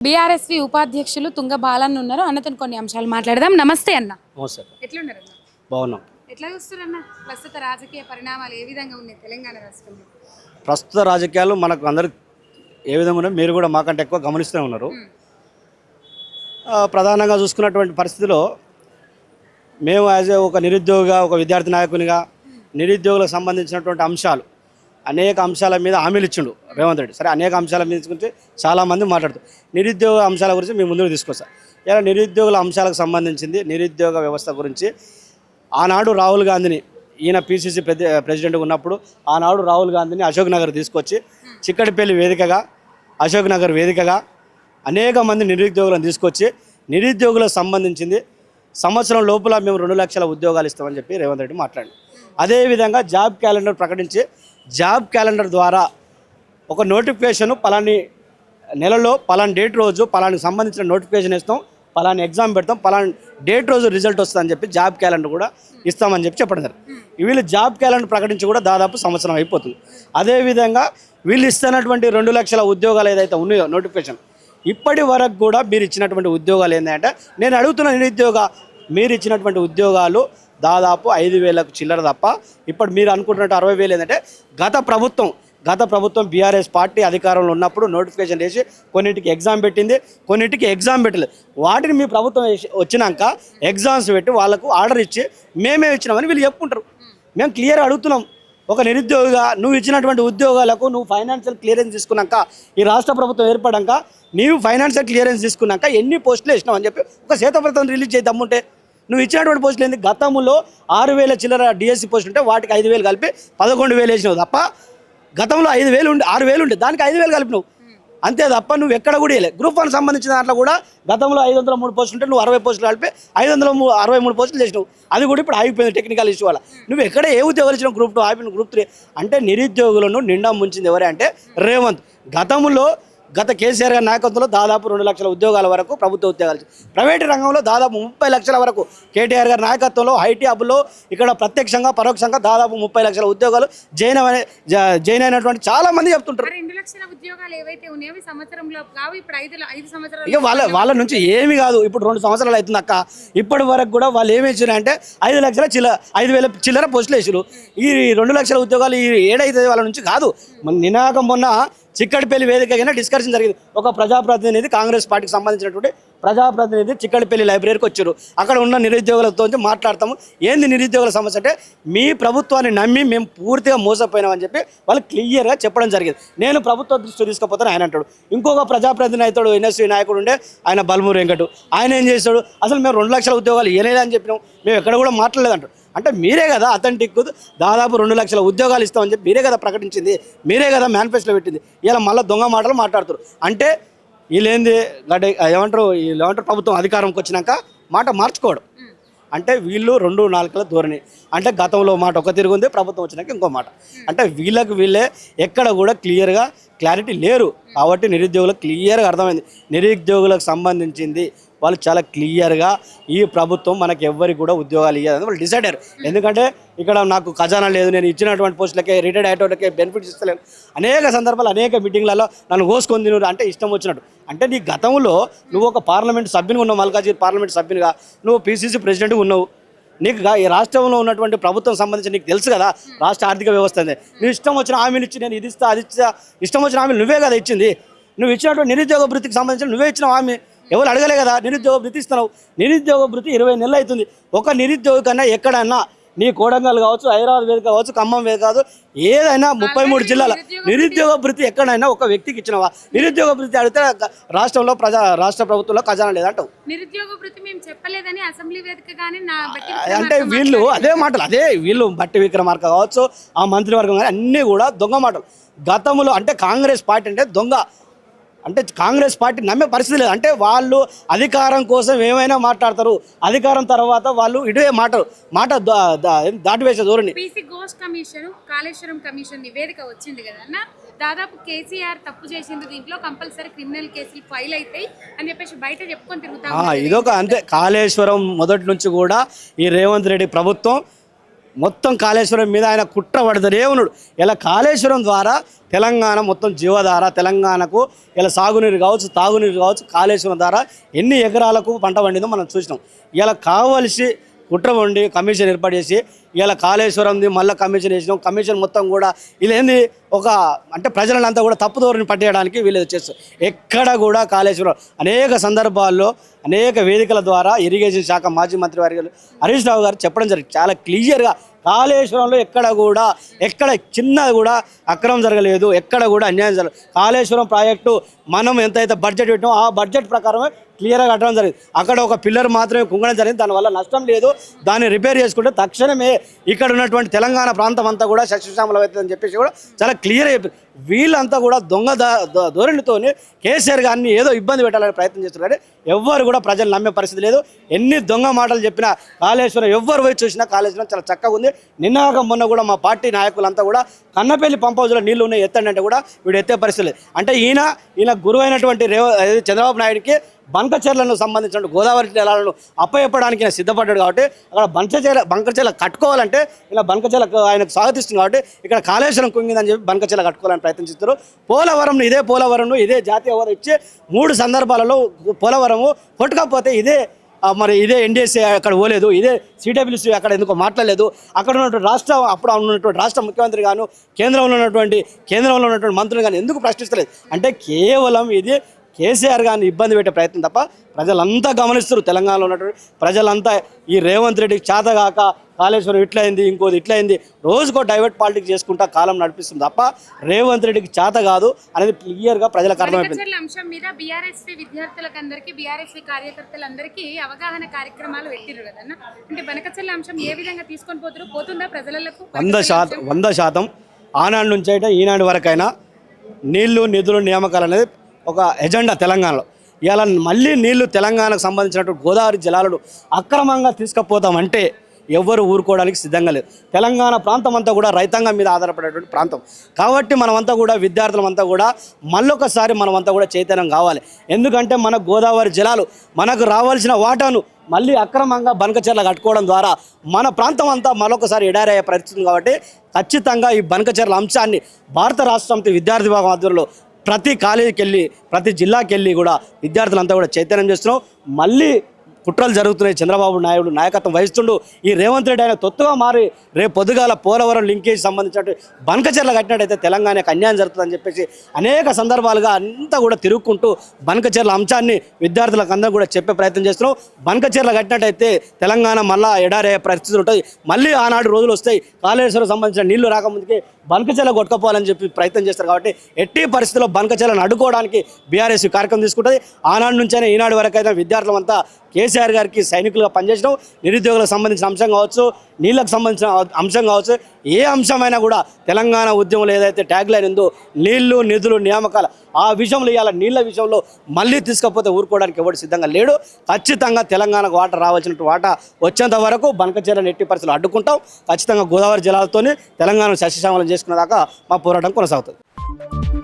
BRSV ఉపాధ్యక్షులు తుంగ బాలన్న ఉన్నారు. అన్నతో కొన్ని అంశాలు మాట్లాడదాం. నమస్తే అన్న. నమస్తే ఎట్లున్నారు అన్న బాగున్నాం. ఎట్లా చూస్తారన్న ప్రస్తుత రాజకీయ పరిణామాలు ఏ విధంగా ఉన్నాయి తెలంగాణ రాష్ట్రంలో? ప్రస్తుత రాజకీయాలు మనకు అందరు ఏ విధంగా ఉన్నాయో మీరు కూడా మాకంటే ఎక్కువ గమనిస్తూనే ఉన్నారు. ఆ, ప్రధానంగా చూసుకున్నటువంటి పరిస్థితిలో మేము యాజ్ ఏ ఒక నిరుద్యోగిగా ఒక విద్యార్థి నాయకునిగా నిరుద్యోగులకు సంబంధించినటువంటి అంశాలు అనేక అంశాల మీద హామీలు ఇచ్చిండు రేవంత్ రెడ్డి. సరే అనేక అంశాల మీద గురించి చాలామంది మాట్లాడుతారు. నిరుద్యోగ అంశాల గురించి మేము ముందుకు తీసుకొస్తాం. ఇలా నిరుద్యోగుల అంశాలకు సంబంధించింది నిరుద్యోగ వ్యవస్థ గురించి ఆనాడు రాహుల్ గాంధీని ఈయన పిసిసి ప్రెసిడెంట్ ఉన్నప్పుడు ఆనాడు రాహుల్ గాంధీని అశోక్ నగర్ తీసుకొచ్చి చిక్కడిపల్లి వేదికగా అశోక్ నగర్ వేదికగా అనేక మంది నిరుద్యోగులను తీసుకొచ్చి నిరుద్యోగులకు సంబంధించింది సంవత్సరం లోపల మేము రెండు లక్షల ఉద్యోగాలు ఇస్తామని చెప్పి రేవంత్ రెడ్డి మాట్లాడి అదేవిధంగా జాబ్ క్యాలెండర్ ప్రకటించి జాబ్ క్యాలెండర్ ద్వారా ఒక నోటిఫికేషన్ పలాని నెలలో పలాని డేట్ రోజు పలానికి సంబంధించిన నోటిఫికేషన్ ఇస్తాం పలాని ఎగ్జామ్ పెడతాం పలాని డేట్ రోజు రిజల్ట్ వస్తుందని చెప్పి జాబ్ క్యాలెండర్ కూడా ఇస్తామని చెప్పి చెప్పడం జరిగింది. వీళ్ళు జాబ్ క్యాలెండర్ ప్రకటించి కూడా దాదాపు సంవత్సరం అయిపోతుంది. అదేవిధంగా వీళ్ళు ఇస్తున్నటువంటి రెండు లక్షల ఉద్యోగాలు ఏదైతే ఉన్నాయో నోటిఫికేషన్ ఇప్పటి వరకు కూడా మీరు ఇచ్చినటువంటి ఉద్యోగాలు ఏంటంటే నేను అడుగుతున్న నిరుద్యోగ మీరు ఇచ్చినటువంటి ఉద్యోగాలు దాదాపు ఐదు వేలకు చిల్లర తప్ప ఇప్పుడు మీరు అనుకుంటున్నట్టు అరవై వేలు ఏంటంటే గత ప్రభుత్వం గత ప్రభుత్వం బీఆర్ఎస్ పార్టీ అధికారంలో ఉన్నప్పుడు నోటిఫికేషన్ చేసి కొన్నింటికి ఎగ్జామ్ పెట్టింది కొన్నింటికి ఎగ్జామ్ పెట్టలేదు. వాటిని మీ ప్రభుత్వం వచ్చినాక ఎగ్జామ్స్ పెట్టి వాళ్ళకు ఆర్డర్ ఇచ్చి మేమే ఇచ్చినామని వీళ్ళు చెప్పుకుంటారు. మేము క్లియర్ అడుగుతున్నాం. ఒక నిరుద్యోగిగా నువ్వు ఇచ్చినటువంటి ఉద్యోగాలకు నువ్వు ఫైనాన్షియల్ క్లియరెన్స్ తీసుకున్నాక ఈ రాష్ట్ర ప్రభుత్వం ఏర్పడాక నీవు ఫైనాన్షియల్ క్లియరెన్స్ తీసుకున్నాక ఎన్ని పోస్టులు వేసినావు అని చెప్పి ఒక శ్వేతపత్రం రిలీజ్ చేయి దమ్ముంటే నువ్వు ఇచ్చినటువంటి పోస్టులు ఏంది? గతంలో ఆరు వేల చిల్లర డిఎస్సి పోస్టులు ఉంటే వాటికి ఐదు వేలు కలిపి పదకొండు వేలు వేసినావు తప్ప గతంలో ఐదు వేలు ఉండే ఆరు వేలు ఉండే. దానికి ఐదు వేలు కలిపినావు. అంతే తప్ప నువ్వు ఎక్కడ కూడా వేయలే గ్రూప్ వన్ సంబంధించిన దాంట్లో కూడా గతంలో ఐదు వందల మూడు పోస్టులు ఉంటే నువ్వు అరవై పోస్టులు కలిపి ఐదు వందల అరవై మూడు పోస్టులు చేసినావు. అది కూడా ఇప్పుడు ఆగిపోయింది టెక్నికల్ ఇష్యూ వల్ల. నువ్వు ఎక్కడ ఏ ఉద్యోగాలు ఇచ్చినావు గ్రూప్ టూ ఆగిపోయిన గ్రూప్ త్రీ అంటే నిరుద్యోగులను నిండా ముంచింది ఎవరే అంటే రేవంత్. గతంలో గత కేసీఆర్ గారి నాయకత్వంలో దాదాపు రెండు లక్షల ఉద్యోగాల వరకు ప్రభుత్వ ఉద్యోగాలు. ప్రైవేట్ రంగంలో దాదాపు ముప్పై లక్షల వరకు కేటీఆర్ గారి నాయకత్వంలో ఐటీ హబ్లో ఇక్కడ ప్రత్యక్షంగా పరోక్షంగా దాదాపు ముప్పై లక్షల ఉద్యోగాలు జైన్ అనే జైన్ అయినటువంటి చాలా మంది చెప్తుంటారు ఇక వాళ్ళ వాళ్ళ నుంచి ఏమి కాదు. ఇప్పుడు రెండు సంవత్సరాలు అవుతుంది అక్క. ఇప్పటి వరకు కూడా వాళ్ళు ఏమి అంటే ఐదు లక్షల చిల్ల ఐదు వేల చిల్లర పోస్టులు వేసారు ఈ రెండు లక్షల ఉద్యోగాలు ఈ ఏడైతే వాళ్ళ నుంచి కాదు. నినాకం మొన్న చిక్కడిపల్లి అయినా డిస్కషన్ జరిగింది. ఒక ప్రజాప్రతినిధి కాంగ్రెస్ పార్టీకి సంబంధించినటువంటి ప్రజాప్రతినిధి చిక్కడిపల్లి లైబ్రరీకి వచ్చారు. అక్కడ ఉన్న నిరుద్యోగులతో మాట్లాడతాము. ఏంది నిరుద్యోగుల సమస్య అంటే మీ ప్రభుత్వాన్ని నమ్మి మేము పూర్తిగా మోసపోయినామని చెప్పి వాళ్ళు క్లియర్గా చెప్పడం జరిగింది. నేను ప్రభుత్వ దృష్టి తీసుకుపోతాను ఆయన అంటాడు. ఇంకొక ప్రజాప్రతినిధి అవుతాడు ఎన్ఎస్వి నాయకుడు ఉండే ఆయన బల్మూరు వెంకటు. ఆయన ఏం చేస్తాడు అసలు మేము రెండు లక్షల ఉద్యోగాలు ఇవ్వలేదని అని చెప్పినాం. మేము ఎక్కడ కూడా మాట్లాడలేదంటాడు. అంటే మీరే కదా అథెంటిక్ దాదాపు రెండు లక్షల ఉద్యోగాలు ఇస్తామని చెప్పి మీరే కదా ప్రకటించింది మీరే కదా మేనిఫెస్టోలో పెట్టింది. ఇలా మళ్ళీ దొంగ మాటలు మాట్లాడుతారు. అంటే వీళ్ళేంది గడ్డ ఏమంటారు వీళ్ళు ఏమంటారు ప్రభుత్వం అధికారంకి వచ్చినాక మాట మార్చుకోవడం. అంటే వీళ్ళు రెండు నాలుకల ధోరణి. అంటే గతంలో మాట ఒక తిరుగు ఉంది ప్రభుత్వం వచ్చినాక ఇంకో మాట. అంటే వీళ్ళకి వీళ్ళే ఎక్కడ కూడా క్లియర్గా క్లారిటీ లేరు. కాబట్టి నిరుద్యోగులకు క్లియర్గా అర్థమైంది. నిరుద్యోగులకు సంబంధించింది వాళ్ళు చాలా క్లియర్గా ఈ ప్రభుత్వం మనకి ఎవ్వరికి కూడా ఉద్యోగాలు ఇవ్వదని వాళ్ళు డిసైడ్ అయ్యారు. ఎందుకంటే ఇక్కడ నాకు ఖజానా లేదు నేను ఇచ్చినటువంటి పోస్టులకే రిటైర్డ్ అయ్యేటోళ్ళకే బెనిఫిట్స్ ఇస్తలేను. అనేక సందర్భాలు అనేక మీటింగ్లలో నన్ను కోసుకొని తిను అంటే ఇష్టం వచ్చినట్టు. అంటే నీ గతంలో నువ్వు ఒక పార్లమెంట్ సభ్యునిగా ఉన్నావు మల్కాజిగిరి పార్లమెంట్ సభ్యునిగా. నువ్వు పీసీసీ ప్రెసిడెంట్గా ఉన్నావు. నీకు ఈ రాష్ట్రంలో ఉన్నటువంటి ప్రభుత్వం సంబంధించి నీకు తెలుసు కదా రాష్ట్ర ఆర్థిక వ్యవస్థ అనేది. నువ్వు ఇష్టం వచ్చిన హామీలు ఇచ్చి నేను ఇది ఇస్తా అది ఇస్తా. ఇష్టం వచ్చిన హామీలు నువ్వే కదా ఇచ్చింది. నువ్వు ఇచ్చినటువంటి నిరుద్యోగ వృత్తికి సంబంధించిన నువ్వే ఇచ్చిన హామీ. ఎవరు అడగలే కదా నిరుద్యోగ వృత్తి ఇస్తున్నావు. నిరుద్యోగ వృత్తి ఇరవై నెలలు అవుతుంది. ఒక నిరుద్యోగి కన్నా ఎక్కడన్నా నీ కోడంగల్ కావచ్చు హైదరాబాద్ వేదిక కావచ్చు ఖమ్మం వేదిక కావచ్చు ఏదైనా ముప్పై మూడు జిల్లాల నిరుద్యోగ వృత్తి ఎక్కడైనా ఒక వ్యక్తికి ఇచ్చినవా? నిరుద్యోగ వృత్తి అడిగితే రాష్ట్రంలో ప్రజా రాష్ట్ర ప్రభుత్వంలో ఖజానా లేదంటావు. నిరుద్యోగ మేము చెప్పలేదని అసెంబ్లీ అంటే వీళ్ళు అదే మాటలు అదే వీళ్ళు బట్టి విక్రమార్క కావచ్చు ఆ మంత్రివర్గం కానీ అన్నీ కూడా దొంగ మాటలు. గతంలో అంటే కాంగ్రెస్ పార్టీ అంటే దొంగ. అంటే కాంగ్రెస్ పార్టీ నమ్మే పరిస్థితి లేదు. అంటే వాళ్ళు అధికారం కోసం ఏమైనా మాట్లాడతారు. అధికారం తర్వాత వాళ్ళు ఇటువే మాట మాట దాటివేసే ధోరణి. కమిషన్ కాళేశ్వరం కమిషన్ నివేదిక వచ్చింది కదా దాదాపు కేసీఆర్ తప్పు చేసింది దీంట్లో కంపల్సరీ క్రిమినల్ కేసులు ఫైల్ అవుతాయి అని చెప్పేసి బయట చెప్పుకొని తిరుగుతా ఇదొక అంతే. కాళేశ్వరం మొదటి నుంచి కూడా ఈ రేవంత్ రెడ్డి ప్రభుత్వం మొత్తం కాళేశ్వరం మీద ఆయన కుట్ర పడుతూనే ఉన్నాడు. ఇలా కాళేశ్వరం ద్వారా తెలంగాణ మొత్తం జీవధార తెలంగాణకు ఇలా సాగునీరు కావచ్చు తాగునీరు కావచ్చు కాళేశ్వరం ద్వారా ఎన్ని ఎకరాలకు పంట పండిందో మనం చూసినాం. ఇలా కావలసి కుట్ర వండి కమిషన్ ఏర్పాటు చేసి ఇలా కాళేశ్వరంది మళ్ళీ కమిషన్ వేసినాం. కమిషన్ మొత్తం కూడా ఇది ఒక అంటే ప్రజలంతా కూడా తప్పుదోరని పట్టేయడానికి వీళ్ళు చేస్తారు ఎక్కడ కూడా కాళేశ్వరం అనేక సందర్భాల్లో అనేక వేదికల ద్వారా ఇరిగేషన్ శాఖ మాజీ మంత్రి వారి హరీష్ రావు గారు చెప్పడం జరిగింది. చాలా క్లియర్గా కాళేశ్వరంలో ఎక్కడ కూడా ఎక్కడ చిన్న కూడా అక్రమం జరగలేదు ఎక్కడ కూడా అన్యాయం జరగలేదు. కాళేశ్వరం ప్రాజెక్టు మనం ఎంతైతే బడ్జెట్ పెట్టామో ఆ బడ్జెట్ ప్రకారమే క్లియర్గా కట్టడం జరిగింది. అక్కడ ఒక పిల్లర్ మాత్రమే కుంగడం జరిగింది. దానివల్ల నష్టం లేదు. దాన్ని రిపేర్ చేసుకుంటే తక్షణమే ఇక్కడ ఉన్నటువంటి తెలంగాణ ప్రాంతం అంతా కూడా సస్యశ్యామలం అవుతుందని చెప్పేసి కూడా చాలా క్లియర్ అయిపోయింది వీళ్ళంతా కూడా దొంగ ధోరణితోనే కేసీఆర్ గారిని ఏదో ఇబ్బంది పెట్టాలని ప్రయత్నం చేస్తున్నారు. ఎవ్వరు కూడా ప్రజలు నమ్మే పరిస్థితి లేదు. ఎన్ని దొంగ మాటలు చెప్పినా కాళేశ్వరం ఎవ్వరు పోయి చూసినా కాళేశ్వరం చాలా చక్కగా ఉంది. నిన్నగా మొన్న కూడా మా పార్టీ నాయకులంతా కూడా కన్నపల్లి పంప్ హౌస్లో నీళ్ళు ఉన్నాయి. ఎత్తండి అంటే కూడా వీడు ఎత్తే పరిస్థితి లేదు. అంటే ఈయన ఈయన గురువైనటువంటి రేవ చంద్రబాబు నాయుడికి బంకచెర్లను సంబంధించిన గోదావరి జలాలను అప్పయప్పడానికి ఆయన సిద్ధపడ్డాడు కాబట్టి అక్కడ బంకచెల బంకచెల కట్టుకోవాలంటే ఇలా బంకచెల ఆయనకు స్వాగతిస్తుంది కాబట్టి ఇక్కడ కాళేశ్వరం కుంగిందని చెప్పి బంకచెల కట్టుకోవాలని ప్రయత్నిస్తారు పోలవరం ఇదే పోలవరం ఇదే జాతీయ హోదా ఇచ్చే మూడు సందర్భాలలో పోలవరము కొట్టుకపోతే ఇదే మరి ఇదే ఎన్డీఎస్ఏ అక్కడ పోలేదు ఇదే సిడబ్ల్యూసీ అక్కడ ఎందుకో మాట్లాడలేదు. అక్కడ ఉన్నటువంటి రాష్ట్ర అప్పుడు ఉన్నటువంటి రాష్ట్ర ముఖ్యమంత్రి గాను కేంద్రంలో ఉన్నటువంటి కేంద్రంలో ఉన్నటువంటి మంత్రులు కానీ ఎందుకు ప్రశ్నిస్తలేదు? అంటే కేవలం ఇది కేసీఆర్ గారిని ఇబ్బంది పెట్టే ప్రయత్నం తప్ప ప్రజలంతా గమనిస్తారు తెలంగాణలో ఉన్నటువంటి ప్రజలంతా ఈ రేవంత్ రెడ్డికి చేతగాక కాళేశ్వరం ఇట్లయింది ఇంకోది ఇట్లయింది రోజుకో డైవర్ట్ పాలిటిక్స్ చేసుకుంటా కాలం నడిపిస్తుంది తప్ప రేవంత్ రెడ్డికి చేత కాదు అనేది క్లియర్గా ప్రజలకు అర్థమైపోయింది అంశం మీద బీఆర్ఎస్వి విద్యార్థులకు అందరికీ బీఆర్ఎస్వి కార్యకర్తలందరికీ అవగాహన కార్యక్రమాలు కదన్న? అంటే బనకచర్ల అంశం ఏ విధంగా తీసుకొని పోతారు పోతుందా ప్రజలకు? వంద శాతం వంద శాతం ఆనాడు నుంచి అయితే ఈనాడు వరకైనా నీళ్ళు నిధులు నియామకాలు అనేది ఒక ఎజెండా తెలంగాణలో. ఇవాళ మళ్ళీ నీళ్ళు తెలంగాణకు సంబంధించినటువంటి గోదావరి జలాలను అక్రమంగా తీసుకుపోతామంటే ఎవ్వరు ఊరుకోవడానికి సిద్ధంగా లేదు తెలంగాణ ప్రాంతం అంతా కూడా రైతాంగం మీద ఆధారపడేటువంటి ప్రాంతం. కాబట్టి మనమంతా కూడా విద్యార్థులమంతా కూడా మళ్ళొకసారి మనమంతా కూడా చైతన్యం కావాలి. ఎందుకంటే మన గోదావరి జలాలు మనకు రావాల్సిన వాటాను మళ్ళీ అక్రమంగా బనకచెర్ల కట్టుకోవడం ద్వారా మన ప్రాంతం అంతా మరొకసారి ఎడారయ్యే పరిస్థితి కాబట్టి ఖచ్చితంగా ఈ బనకచెర్ల అంశాన్ని భారత రాష్ట్రంతో విద్యార్థి విభాగం ఆధ్వర్యంలో ప్రతి కాలేజీకి వెళ్ళి ప్రతి జిల్లాకి వెళ్ళి కూడా విద్యార్థులంతా కూడా చైతన్యం చేస్తున్నాం. మళ్ళీ కుట్రలు జరుగుతున్నాయి. చంద్రబాబు నాయుడు నాయకత్వం వహిస్తుండు. ఈ రేవంత్ రెడ్డి ఆయన తొత్తుగా మారి రేపు పొద్దుగాల పోలవరం లింకేజ్ సంబంధించినట్టు బనకచెర్ల కట్టినట్టయితే తెలంగాణకు అన్యాయం జరుగుతుందని చెప్పేసి అనేక సందర్భాలుగా అంతా కూడా తిరుగుకుంటూ బనకచెర్ల అంశాన్ని విద్యార్థులకు అందరూ కూడా చెప్పే ప్రయత్నం చేస్తున్నాం. బనకచెర్ల కట్టినట్టయితే తెలంగాణ మళ్ళా ఎడారే పరిస్థితులు ఉంటాయి. మళ్ళీ ఆనాడు రోజులు వస్తాయి. కాళేశ్వరం సంబంధించిన నీళ్ళు రాకముందుకే బనకచెర్ల కొట్టుకపోవాలని చెప్పి ప్రయత్నం చేస్తారు కాబట్టి ఎట్టి పరిస్థితుల్లో బనకచెర్లను అడ్డుకోవడానికి బీఆర్ఎస్ కార్యక్రమం తీసుకుంటుంది. ఆనాడు నుంచైనా ఈనాడు వరకు అయితే విద్యార్థులంతా కేసీఆర్ గారికి సైనికులుగా పనిచేయడం నిరుద్యోగులకు సంబంధించిన అంశం కావచ్చు నీళ్ళకు సంబంధించిన అంశం కావచ్చు ఏ అంశమైనా కూడా తెలంగాణ ఉద్యమంలో ఏదైతే ట్యాగ్ లైన్ ఉందో నీళ్ళు నిధులు నియామకాలు ఆ విషయంలో ఇవాళ నీళ్ళ విషయంలో మళ్ళీ తీసుకపోతే ఊరుకోవడానికి ఎవరు సిద్ధంగా లేడు. ఖచ్చితంగా తెలంగాణకు వాటర్ రావాల్సిన వాటా వచ్చేంత వరకు బనకచీరని నెట్టి పరిస్థితులు అడ్డుకుంటాం. ఖచ్చితంగా గోదావరి జిల్లాలతోనే తెలంగాణ సస్యశ్యామలం చేసుకునే దాకా మా పోరాటం కొనసాగుతుంది.